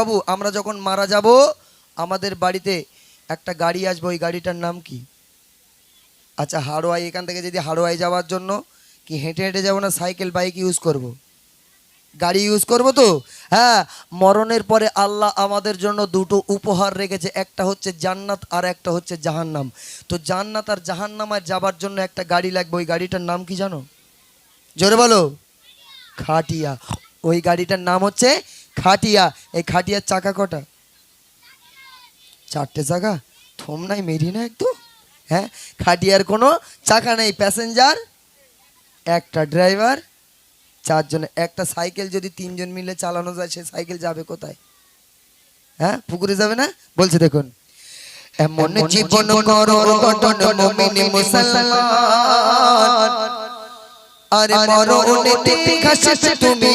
বাবু, আমরা যখন মারা যাব, আমাদের বাড়িতে একটা গাড়ি আসবে, ওই গাড়িটার নাম কি? আচ্ছা হাড়োয়াই, এখান থেকে যদি হাড়োয়াই যাওয়ার জন্য কি হেঁটে হেঁটে যাব না সাইকেল, বাইক ইউজ করব। গাড়ি ইউজ করব তো? হ্যাঁ মরণের পরে আল্লাহ আমাদের জন্য দুটো উপহার রেখেছে, একটা হচ্ছে জান্নাত আর একটা হচ্ছে জাহান্নাম। তো জান্নাত আর জাহান্নামায় যাবার জন্য একটা গাড়ি লাগবে, ওই গাড়িটার নাম কি জানো? জোরে বলো। খাটিয়া। ওই গাড়িটার নাম হচ্ছে খাটিয়া এই খাটিয়ার চাকা কটা? চারটে চাকা? থম নাই মেরি না একটু? হ্যাঁ? খাটিয়ার কোনো চাকা নেই প্যাসেঞ্জার একটা ড্রাইভার চারজন একটা সাইকেল যদি তিনজন মিলে চালানো যায় সে সাইকেল যাবে কোথায়? হ্যাঁ? পুকুরে যাবে না? বলছে দেখুন। এমন জীবন করো গঠন মুমিন মুসলমান। আরে মরণেতে খাসে তুমি।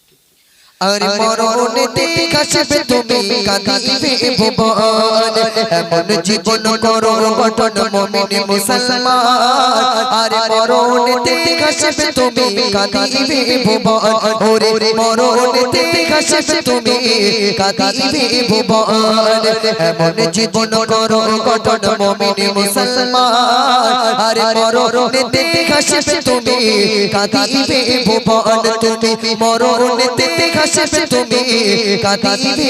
আরে মরণেতে খাসবে তুমি কাঁদিবে ভুবন। এমন জীবন করো গঠন মুমিন মুসলমান। আরে মরণেতে খাসবে তুমি কাঁদিবে ভুবন। ওরে মরণেতে খাসবে তুমি কাঁদিবে ভুবন। এমন জীবন করো গঠন মুমিন মুসলমান। আরে মরণেতে খাসবে তুমি কাঁদিবে ভুবন তুমি মরণেতে খাসবে তুমি কাঁদিবে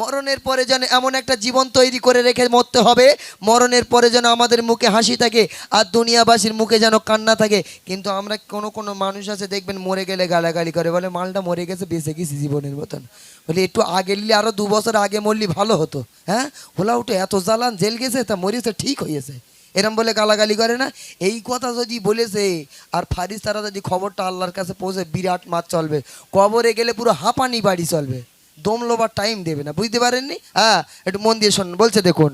মরণের পরে যেন এমন একটা জীবন তৈরি করে রেখে মরতে হবে। মরণের পরে যেন আমাদের মুখে হাসি থাকে আর দুনিয়াবাসীর মুখে যেন কান্না থাকে। কিন্তু আমরা কোনো কোনো মানুষ আছে, দেখবেন মরে গেলে গালাগালি করে, বলে, মালটা মরে গেছে, বেঁচে গেছি জীবনের মতন। বলে, একটু আগে নিলে আরও দু বছর আগে মরলি ভালো হতো। হ্যাঁ? হোলা উঠে এত জ্বালান, জেল গেছে, তা মরিছে, ঠিক হয়েছে। এরম বলে গালাগালি করে না? এই কথা যদি বলেছে, আর ফারিস তারা যদি খবরটা আল্লাহর কাছে পৌঁছে, বিরাট মাছ চলবে। কবরে গেলে পুরো হাঁপানি বাড়ি চলবে। দম লোবার টাইম দেবে না, বুঝতে পারেননি? হ্যাঁ একটু মন দিয়ে শোন বলছে দেখুন।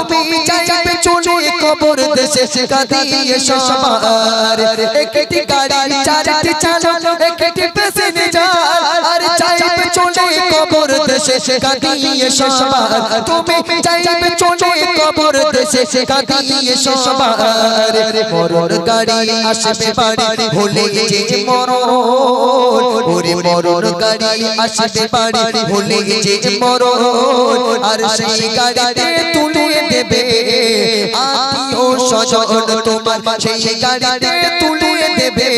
তুমি চলে কবর দেশে কাঁদিয়ে সবার। একটি গাড়ির চারটি চালক একটি প্যাসেঞ্জার আর চাইবে চলে কবর দেশে কাঁদিয়ে সবার। তুমি চাইবে চলে কবর দেশে কাঁদিয়ে সবার। মরণ গাড়ি আসবে বাড়ি, ভুলে যে মরণ। ওরে মরণ গাড়ি আসবে বাড়ি, ভুলে যে মরণ। আর সেই গাড়িতে তুলে দেবে। আত্মীয় স্বজন তোমার সেই গাড়িতে দেবে।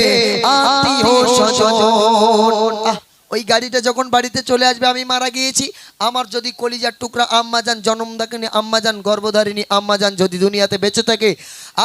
আহ, ওই গাড়িটা যখন বাড়িতে চলে আসবে, আমি মারা গিয়েছি। আমার যদি কলিজার টুকরা আম্মাজান জন্মদাকিনী আম্মাজান গর্ভধারিণী আম্মাজান যদি দুনিয়াতে বেঁচে থাকে,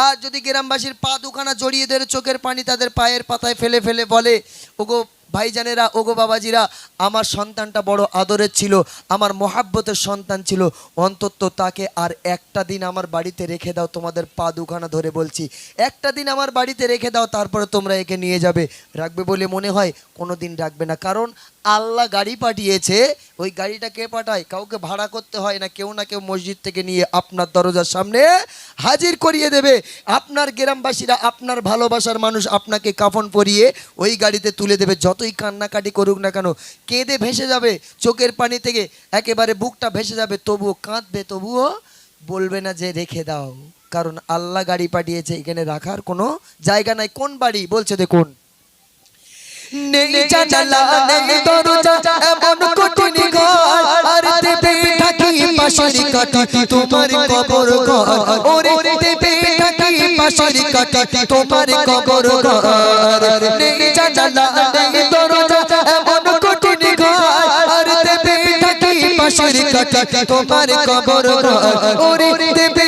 আর যদি গ্রামবাসীর পা দুখানা জড়িয়ে ধরে চোখের পানি তাদের পায়ের পাতায় ফেলে ফেলে বলে, ওগো ভাইজানেরা, ওগো বাবাজিরা, আমার সন্তানটা বড় আদরের ছিল, আমার মহাব্বতের সন্তান ছিল। অন্তত তাকে আর একটা দিন আমার বাড়িতে রেখে দাও, তোমাদের পা দুখানা ধরে বলছি। একটা দিন আমার বাড়িতে রেখে দাও, তারপরে তোমরা একে নিয়ে যাবে। রাখবে বলে মনে হয় কোনো দিন রাখবে না। কারণ আল্লাহ গাড়ি পাঠিয়েছে, ওই গাড়িটা কে পাঠায়? কাউকে ভাড়া করতে হয় না, কেউ না কেউ মসজিদ থেকে নিয়ে আপনার দরজার সামনে হাজির করিয়ে দেবে। আপনার গ্রামবাসীরা, আপনার ভালোবাসার মানুষ আপনাকে কাফন পরিয়ে ওই গাড়িতে তুলে দেবে। যতই কান্নাকাটি করুক না কেন, কেঁদে ভেসে যাবে, চোখের পানি থেকে একেবারে বুকটা ভেসে যাবে, তবুও কাঁদবে, তবুও বলবে না যে রেখে দাও। কারণ আল্লাহ গাড়ি পাঠিয়েছে, এখানে রাখার কোনো জায়গা নাই। কোন বাড়ি? বলছে দেখুন নেই জানালা, নেই দরজা, এমন কঠিন ঘর। আর দেবে ঢাকি পাশের কাটি তোমার কবর ঘর। ওরে দেবে ঢাকি পাশের কাটি তোমার কবর ঘর। নেই জানালা, নেই দরজা, এমন কঠিন ঘর। আর দেবে ঢাকি পাশের কাটি তোমার কবর ঘর। ওরে দেবে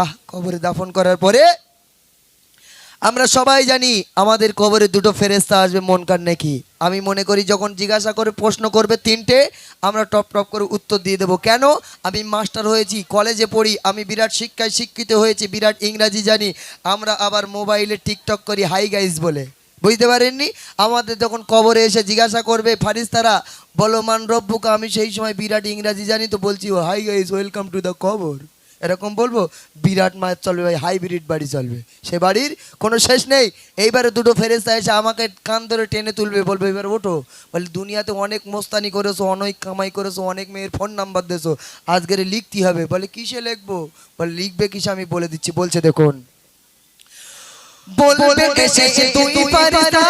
আহ, কবরে দাফন করার পরে আমরা সবাই জানি আমাদের কবরে দুটো ফেরেস্তা আসবে, মন কান নাকি? আমি মনে করি যখন জিজ্ঞাসা করে, প্রশ্ন করবে তিনটে, আমরা টপ টপ করে উত্তর দিয়ে দেবো। কেন? আমি মাস্টার হয়েছি, কলেজে পড়ি, আমি বিরাট শিক্ষায় শিক্ষিত হয়েছি, বিরাট ইংরাজি জানি, আমরা আবার মোবাইলে টিকটক করি, হাই গাইজ বলে। বুঝতে পারেননি? আমাদের যখন কবরে এসে জিজ্ঞাসা করবে ফারিস্তারা, বলো মান রব্বুকা, আমি সেই সময় বিরাট ইংরাজি জানি তো বলছি, ও hi guys welcome to the কবর। এরকম বলব বিরাট মায়ের চলবে ভাই হাইব্রিড বাড়ি চলবে। সে বাড়ির কোনো শেষ নেই। এইবারে দুটো ফেরেস্তা এসে আমাকে কান ধরে টেনে তুলবে বলবে এবার ওঠো। বলে দুনিয়াতে অনেক মোস্তানি করেছ অনেক কামাই করেছ অনেক মেয়ের ফোন নাম্বার দিয়েছ। আজকের লিখতে হবে। বলে কিসে লিখব? বলে লিখবে কিসে আমি বলে দিচ্ছি। বলছে দেখুন। বলবে এসে তুই ফারিস্তা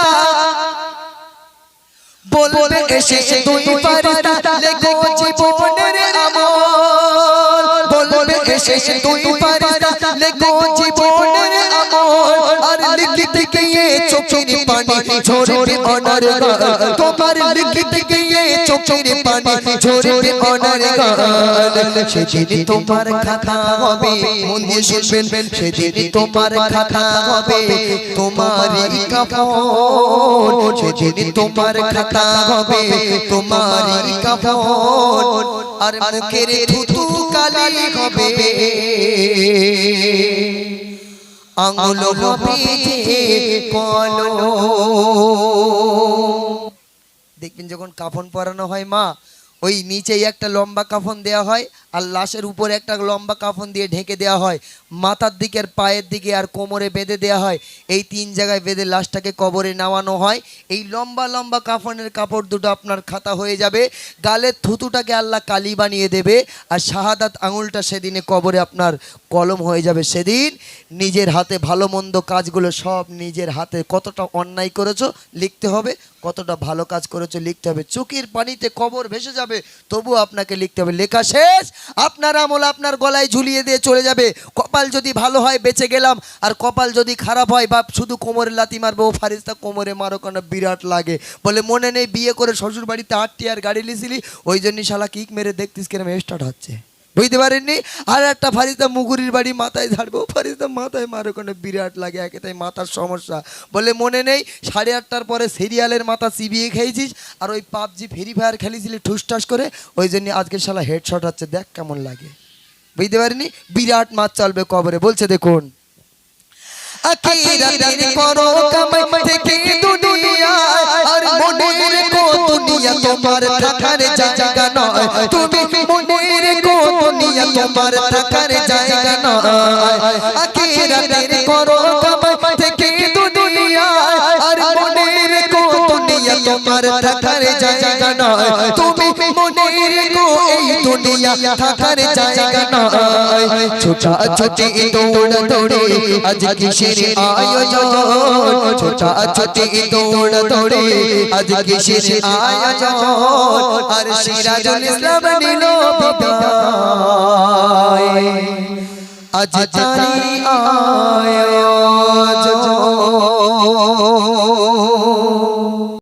বলবে এসে তুই ফারিস্তা লেখো জীবনের আমল বলবে এসে তুই ফারিস্তা লেখো জীবনের আমল আর লিখতে গিয়ে চোখের পানি ঝরবে অনার গান তোমার লিখতে গিয়ে চোখের পানি ঝরবে অনার গান। সেদিন তোমার খাতা হবে মন দিয়ে শুনবেন। সেদিন তোমার খাতা হবে তোমারই কাপড়। সেদিন তোমার খাতা হবে তোমারই কাপড়। আর মুখের থুতু কালি হবে। আঙুল হবে কলো দেখবেন যখন কাফন পরানো হয় মা ওই নিচেই একটা লম্বা কাফন দেয়া হয় আর লাশের উপরে একটা লম্বা কাফন দিয়ে ঢেকে দেওয়া হয়। মাথার দিকে আর পায়ের দিকে আর কোমরে বেঁধে দেওয়া হয়। এই তিন জায়গায় বেঁধে লাশটাকে কবরে নেওয়ানো হয়। এই লম্বা লম্বা কাফনের কাপড় দুটো আপনার খাতা হয়ে যাবে। গালের থুতুটাকে আল্লাহ কালি বানিয়ে দেবে আর শাহাদাত আঙুলটা সেদিনে কবরে আপনার কলম হয়ে যাবে। সেদিন নিজের হাতে ভালো, মন্দ কাজগুলো সব নিজের হাতে কতটা অন্যায় করেছ লিখতে হবে, কতটা ভালো কাজ করেছ লিখতে হবে। চোখের পানিতে কবর ভেসে যাবে তবু আপনাকে লিখতে হবে। লেখা শেষ। আপনার আমল আপনার গলায় ঝুলিয়ে দিয়ে চলে যাবে। কপাল যদি ভালো হয়, বেঁচে গেলাম। আর কপাল যদি খারাপ হয় বা শুধু কোমরে লাতি মারবে। ও ফারিস্তা কোমরে মারো, কেন বিরাট লাগে। বলে, মনে নেই বিয়ে করে শ্বশুর বাড়িতে আটটি আর গাড়ি লিছিলি ওই জন্যই শালা কিক মেরে দেখতিস কিরম স্টার্ট হচ্ছে। বুঝতে পারেননি? আর একটা ফারিস্তা মুগুরির বাড়ি মাথায় ঝাড়বে। ফারিস্তা মাথায় মারো, কেন বিরাট লাগে একে তাই মাথার সমস্যা। বলে মনে নেই, সাড়ে আটটার পরে সিরিয়ালের মাথা চিবিয়ে খেয়েছিস, আর ওই পাবজি, ফ্রি ফায়ার খেলেছিলি ঠুসঠাস করে? ওই জন্য আজকে শালা হেডশট হচ্ছে, দেখ কেমন লাগে। বুঝতে পারিনি বিরাট মাছ চলবে কবরে, বলছে দেখুন। তুমি তোমার থাকার জায়গা নয়। তোমার থাকার জায়গা নয়। তুমি মনের কো এই দুনিয়া থাকার জায়গা নয়। ছোটা ছোটি দৌড় দৌড়ে আজ কিসের আয়োজন? ছোটা ছোটি দৌড় দৌড়ে আজ কিসের আয়োজন? আর সিরাজুল ইসলাম নিল আজ তারি আয়োজন।